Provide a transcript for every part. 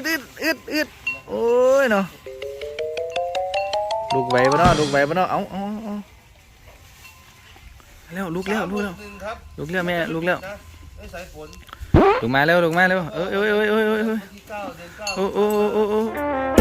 ดอึดอึดอึดโอ้ยเนาะลูกไหวปะเนาะลูกไหวปะเนาะเอาเอาเอาแล้วลูกแล้วลูกแล้วลูกแล้วแม่ลูกแล้วลูกมาแล้วลูกมาแล้วเอ้ยเอ้ยเอ้ยเอ้ยเอ้ยเออเก้าโอ้โอ้โอ้โอ้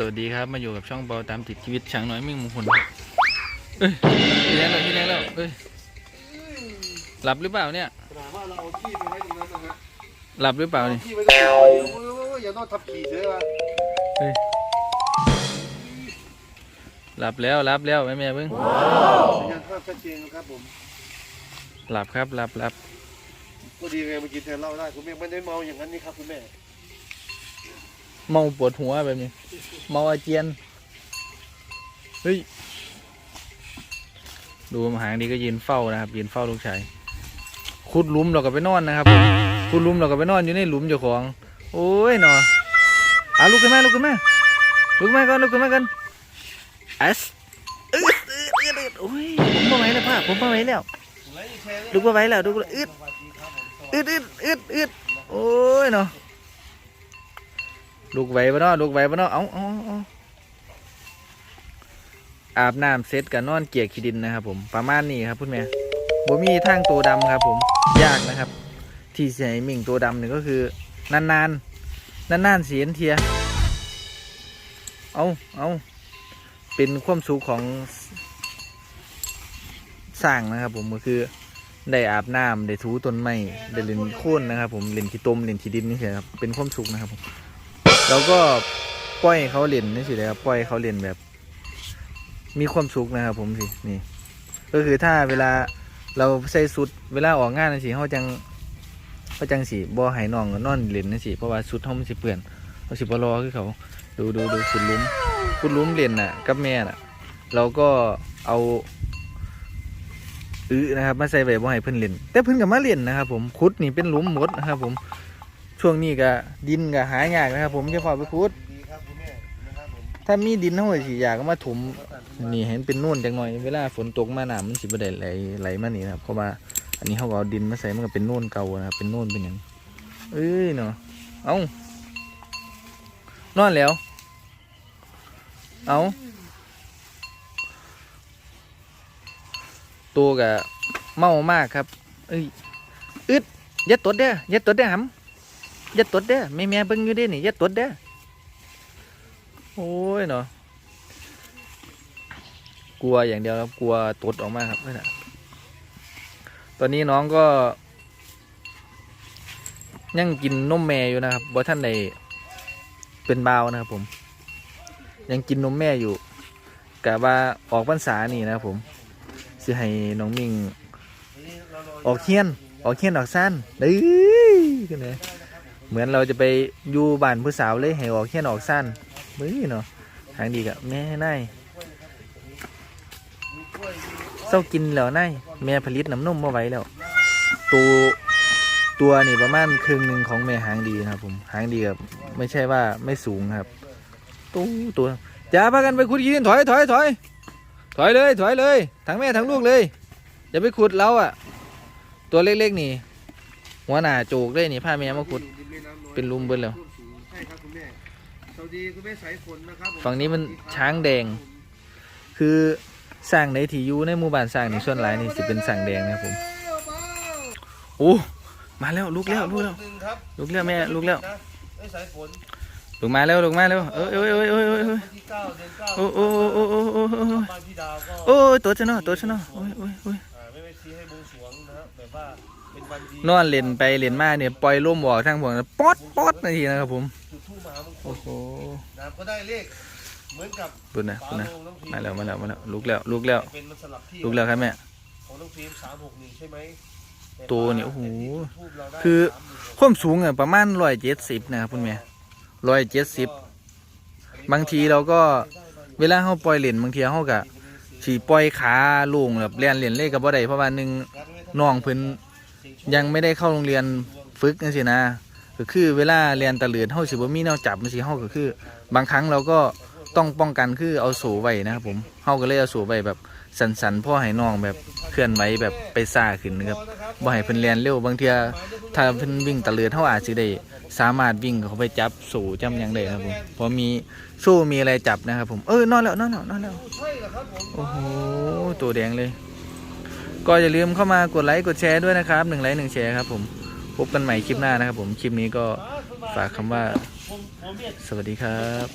สวัสดีครับมาอยู่กับช่องเบาตามติดชีวิตช้างน้อยมิ่งมงคลเอ้ยที่แล้วที่แล้ว เอ้ยหลับหรือเปล่าเนี่ย ถามว่าเราเอาขี้ไปไว้ตรงนั้นนะฮะหลับหรือเปล่านี่ขี้ไว้ตรงนั้นอย่านอนทับขี่เสียวะหลับแล้วหลับแล้วแม่แม่เพิ่งสัญญาณภาพชัดเจนนะครับผมหลับครับหลับหลับก็ดีไงเมากินแทนเล้าได้คุณแม่ไม่ได้เมาอย่างนั้นนี่ครับคุณแม่ เมาปวดหัวแบบนี้ เมาอาเจียน เฮ้ย ดูมาหางดีก็ยืนเฝ้านะครับยืนเฝ้าลูกชายขุดลุมเราก็ไปนอนนะครับขุดลุมเราก็ไปนอนอยู่ในหลุมเจ้าของ โอ้ยหนออาลุกขึ้นมาลุกขึ้นมาลุกขึ้นมาก่อนลุกขึ้นมาก่อนเอสอึดอึดอึดอึดโอ้ยผมมาไหวแล้วพ่อผมมาไหวแล้วลุกมาไหวแล้วลุกอึดอึดอึดอึดอึดโอ้ยเนาะ ลุกไหวปะเนาะลุกไหวปะเนาะเอาเอาเอาอาบน้ำเสร็จกับนอนเกี่ยขี้ดินนะครับผมประมาณนี้ครับคุณแม่บ่มีทางตัวดำครับ ผมยากนะครับ ที่จะใช้มิ่งตัวดำเนี่ยก็คือนานๆนานๆเสียนเทียเอาเอาเป็นความสุขของสร้างนะครับ ผมก็คือได้อาบน้ำได้ถูต้นไม้ได้เล่นโค่นนะครับ ผมเล่นขี้ต้มเล่นขี้ดินนี่สิครับเป็นความสุขนะครับผม แล้วก็ปล่อยเขาเล่นนี่สิเลยครับปล่อยเขาเล่นแบบ มีความสุขนะครับผมสินี่ ก็คือถ้าเวลาเราใส่สุดเวลาออกงานนั่นสิเขาจังเขาจังสิบ่ให้น้องนอนเล่นนั่สิเพราะว่าสุดเขามันสิเปื่อนเขาสิบ่รอคือเขาดูดูดูขุดลุมขุดลุมเล่นน่ะ กับแม่น่ะ เราก็เอาอื้อนะครับมาใส่ไว้บ่ให้เพิ่นเล่นแต่เพิ่นก็มาเล่นนะครับผมขุดนี่เป็นหลุมหมดนะครับผม ช่วงนี้ก็ดินก็หายากนะครับ ผมจะพาไปขุดถ้ามีดินเฮาก็สิอยากเอามาถมนี่เห็นเป็นนู่นจังหน่อยเวลาฝนตกมาหน้ำมันสิบ่ได้ไหลไหลมานี่นะครับเพราะว่าอันนี้เฮาก็เอาดินมาใส่มันก็เป็นนู่นเก่านะครับเป็นนู่นเป็นหยังเอ้ยเนาะเอานอนแล้ว เอาตัวกะเมามากครับเอ้ยอึดย่าตดเด้อย่าตดเด้อหำ อย่าตดเด้อแม่แม่เบิ่งอยู่เด้นี่อย่าตดเด้อโอ้ยเนาะกลัวอย่างเดียวครับกลัวตดออกมาครับนั่นะตอนนี้น้องก็ ยังกินนมแม่อยู่นะครับบ่ท่านใดเป็นเบานะครับผม ยังกินนมแม่อยู่กะว่าออกพรรษานี่นะครับผมสิให้น้องมิงออกเฮียน ออกเฮียนออกสั้นเด้ยกันเลย เหมือนเราจะไปอยู่บ้านผู้สาวเลยให้ออกเฮียนออกสั้นเบ้ยเนาะทางดีกะแม่นายเศร้ากินแล้วนายแม่ผลิตน้ำนมมาไหว้แล้ว ตัวตัวนี่ประมาณครึ่งหนึ่งของแม่หางดีนะครับผมหางดีกับไม่ใช่ว่าไม่สูงครับตู้ตัวอย่าพากันไปขุดกินถอยถอยถอยถอยเลยถอยเลยทั้งแม่ทั้งลูกเลยอย่าไปขุดเราอะตัวเล็กๆนี่ หัวหน้าโจกเลยนี่พาแม่มาขุด เป็นลุมเบิดแล้ว ใช่ครับคุณแม่สวัสดีคุณแม่สายฝนนะครับผมฝั่งนี้มันช้างแดง คือสร้างในที่อยู่ในหมู่บ้านสร้างนี่ส่วนหลายนี่สิเป็นสร้างแดงนะครับผมโอ้มาแล้วลูกแล้วลูกแล้วหนึ่งครับลูกแล้วแม่ลูกแล้วนะไอ้สายฝนลูกมาแล้วลูกมาแล้วเอ้ยเอ้ยเอ้ยเอ้ยเอ้ยเอ้ยวันที่เก้าเดือนเก้าโอ้โอ้โอ้โอ้โอ้โอ้โอ้บ้านพี่ดาวก็ โอ้ยตัวชะเนาะตัวชะเนาะโอ้ยโอ้ยโอ้ย นวันดีนอนเล่นไปเล่นมาเนี่ยปล่อยลมออกทางพวกนั้นป๊อดป๊อดนาทีนะครับผมจุดทูปมหามงคโอ้ลโหนะครับก็ได้เลขเหมือนกับปุ่นนะฝาปุ่นนะโลงน้องพิมมาแล้วมาแล้วมาแล้วลูกแล้วลูกแล้วเป็นมันสลับที่ลูกแล้วครับแม่ของน้องพิมสามหกหนึ่งใช่ไหมตัวนี่โอ้โหทูปเราได้คือสามหนึ่งหกความสูงอะประมาณร้อยเจ็ดสิบนะครับคุณแม่ร้อยเจ็ดสิบบางทีเราก็เวลาเขาปล่อยเหรียญบางทีเขาก็สีปล่อยขาลงแบบเลียนเหรียญเล่กับบ่ได้เพราะว่าหนึ่งน้องเพิ่น ยังไม่ได้เข้าโรงเรียนฝึกนั่นสินะก็คือเวลาเรียนตะเลือนเฮาสิบ่มีแนวจับมันสิเฮาก็คือ บางครั้งเราก็ต้องป้องกันคือเอาโสไว้นะครับผมเฮาก็เลยเอาโสไว้แบบสันๆพ่อให้น้องแบบเคลื่อนไหวแบบไปซ่าขึ้นนะครับบ่ให้เพิ่นเรียนเร็วบางเทีถ้าเพิ่นวิ่งตะเลือนเฮาอาจสิได้สามารถวิ่งเขาไปจับโสจำยังได้นะครับผมพราะมีโซ่มีอะไรจับนะครับผมเออนอนแล้วนอนแล้วนอนแล้วโอ้โหตัวแดงเลย ก็อย่าลืมเข้ามากดไลค์กดแชร์ด้วยนะครับหนึ่งไลค์หนึ่งแชร์ครับผมพบกันใหม่คลิปหน้านะครับผมคลิปนี้ก็ฝากคำว่า สวัสดีครับ